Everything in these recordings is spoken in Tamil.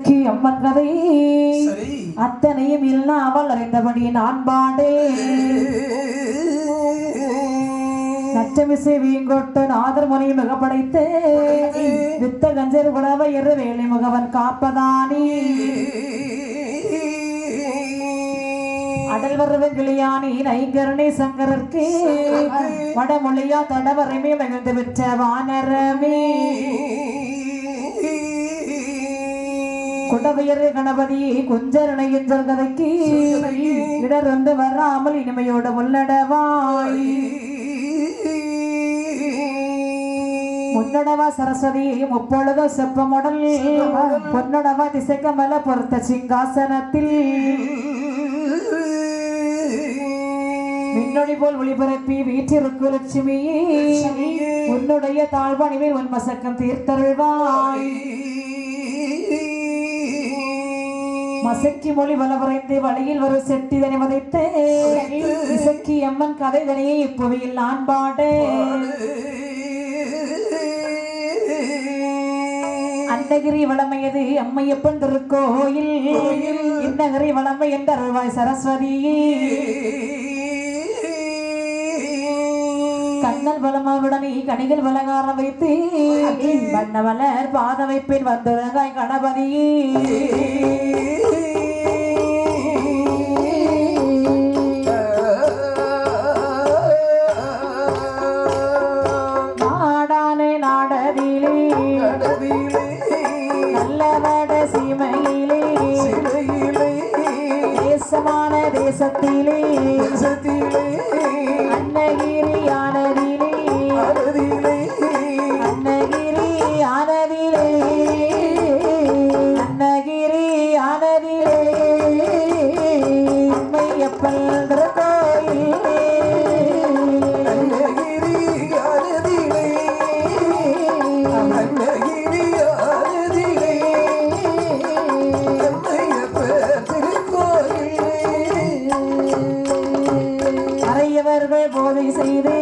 அம்மன் கதை அத்தனையும் இல்லாமல் அறிந்தபடி நான் பாடே நச்சமிசை வீங்கொட்டு நாதர் முனையும் மிக படைத்து வித்த கஞ்சர் உழவ இரு வேலை முகவன் காப்பதானி. அடல் வருவன் கிளியானி நைகரணி சங்கரர்க்கு வடமொழியா தடவரைமே மகிழ்ந்து விற்ற வானரமே. குடவயறு கணபதி குஞ்சரணையின் கதைக்கு. இடர் வந்து வராமல் இனிமையோடு உள்ளடவாய் முன்னடவா சரஸ்வதி முப்பொழுதும் செப்பமுடல் பொன்னடவா திசைக்கமல பொறுத்த சிங்காசனத்தில். மின்னொளி போல் ஒளிபரப்பி வீற்றிருக்கு லட்சுமி. உன்னுடைய தாழ்வணிவில் உன் மசக்கம் தீர்த்தருள்வாய். மசக்கி மொழி வளவரைந்து வழியில் வரும் செட்டிதனை வதைத்து. இசக்கி அம்மன் கதை தனையை இப்புவியில் நான் பாடு. அன்னகிரி வளமையது அம்மையப்பன் திருக்கோயில். இன்னகிரி வளமை என்ற அருள்வாய் சரஸ்வதி கண்ணல் வளமாவுடனே கணிகள் வலகாரம் வைத்து வண்ணவலர் பாத வைப்பில் வந்துள்ளதாய் கணபதி நாடானே நாடதிலே நல்லவட சீமையிலே தேசமான தேசத்திலே தேசத்திலே போதை செய்து.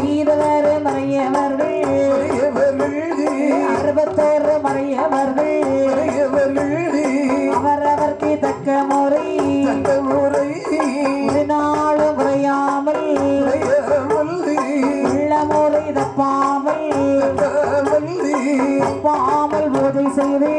செய்தவர் மறையவர்கள் அறுபத்தோரு மறையவர்கள் அவரவர்க்கு தக்க முறை. ஒரு நாளும் குறையாமல் உடையாமல் உள்ள முறை தப்பாமல். தப்பாமல் தப்பாமல் போதை செய்து.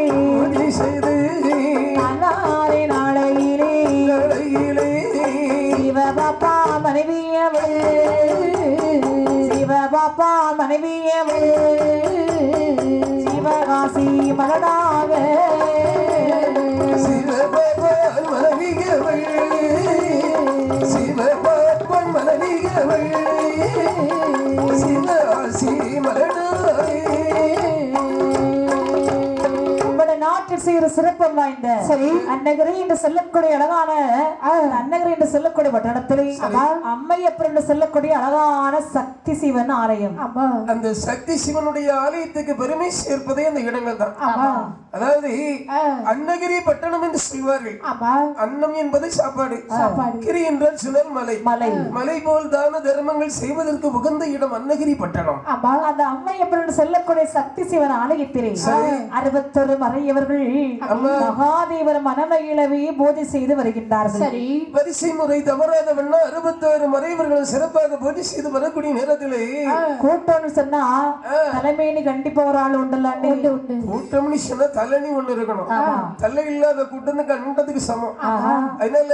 சிவபாப்பா மனைவியவள் சிவகாசி மகனாவே. சிறப்பம் வாய்ந்த சரி. அன்னகரி என்று சொல்லக்கூடிய அழகான அன்னகரி என்று சொல்லக்கூடிய பட்டணத்திலே அம்மையப்பர் என்று சொல்லக்கூடிய அழகான சக்தி சிவன் ஆலயம். அந்த சக்தி சிவனுடைய ஆலயத்துக்கு பெருமை சேர்ப்பதே அந்த இடங்கள் தான். அதாவது அன்னகிரி பட்டணம் என்று சொல்வார்கள். அன்னம் என்பது சாப்பாடு. கிரி என்றால் சுழல் மலை. மலை. மலை போல் தான தர்மங்கள் செய்வதற்கு உகந்த இடம் அன்னகிரி பட்டணம். அந்த அம்மையப்பர் என்று சொல்லக்கூடிய சக்தி சிவன் ஆலயத்திலே அறுபத்தொரு மறையவர்கள் மகாதேவர் மனமகிழவே போதை செய்து வருகின்றார்கள். சரி. வரிசை முறை தவறாத வண்ண அறுபத்தாறு மறைவர்கள் சிறப்பாக பூஜை செய்து வரக்கூடிய நேரத்திலே. கூட்டம்னு சொன்னா தலைமைன்னு கண்டிப்பா ஒரு ஆள் உண்டு கூட்டம்னு சொன்னா தலைனி ஒண்ணு இருக்கணும். தலை இல்லாத கூட்டம் கண்டதுக்கு சமம். அதனால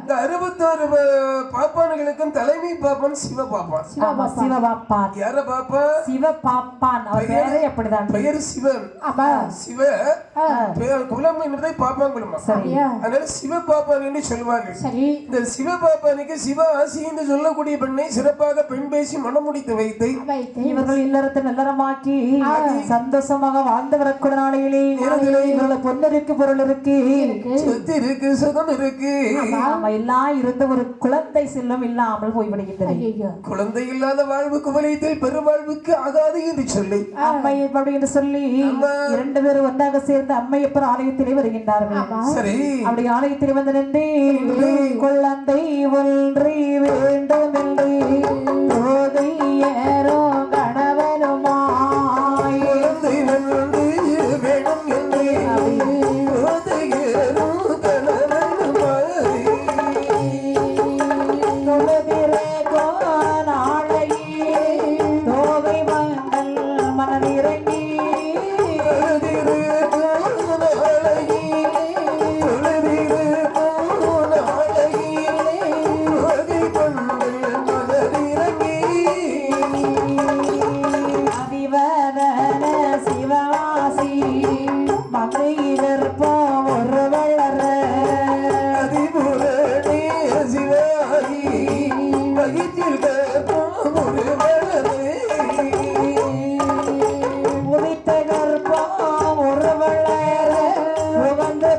இந்த அறுபத்தாறு பாப்பானுகளுக்கும் தலைமை பாப்பான் சிவ பாப்பான். ஆமா சிவபாப்பான் யார பாப்பா? சிவ பாப்பான். அப்படிதான். பெயர் சிவன். சிவ பெயர் குலம் என்பதை பாப்பான் குலமா அதனால சிவ பாப்பான் என்று சொல்வார்கள். சரி. இந்த சிவ பாப்பானுக்கு சிவ ஆசி என்று சொல்லக்கூடிய பெண்ணை சிறப்பாக பெண் பேசி மனம் முடித்து வைத்து இவர்கள் இல்லறத்தை நல்லறமாக்கி சந்தோஷமாக வாழ்ந்து வரக்கூடிய நாளையிலே இவர்களை பொன்னருக்கு பொருள் இருக்கு. சொத்து இருக்கு சுகம் இருக்கு. நாம எல்லாம் இருந்த ஒரு குழந்தை செல்லும் இல்லாமல் போய்விடுகின்றது. குழந்தை இல்லாத வாழ்வு குவலைத்தில் பெருவாழ்வுக்கு ஆகாது என்று சொல்லி. அம்மை அப்படி என்று சொல்லி இரண்டு பேரும் ஒன்றாக சேர்ந்து அம்மையப்பர் ஆலயத்திலே வருகின்றார்கள். சரி. அப்படி ஆலயத்தில் வந்து நின்று குழந்தை ஒன்றி வேண்டும் என்று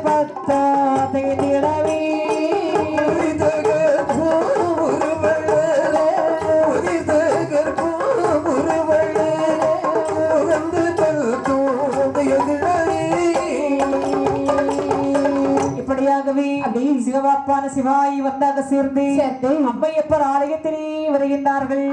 பத்தாதை நிலவே. இப்படியாகவே அப்படியே சிவபாப்பான சிவாயி வந்தாக சேர்ந்து அப்பையப்பர் ஆலயத்திலே வருகின்றார்கள்.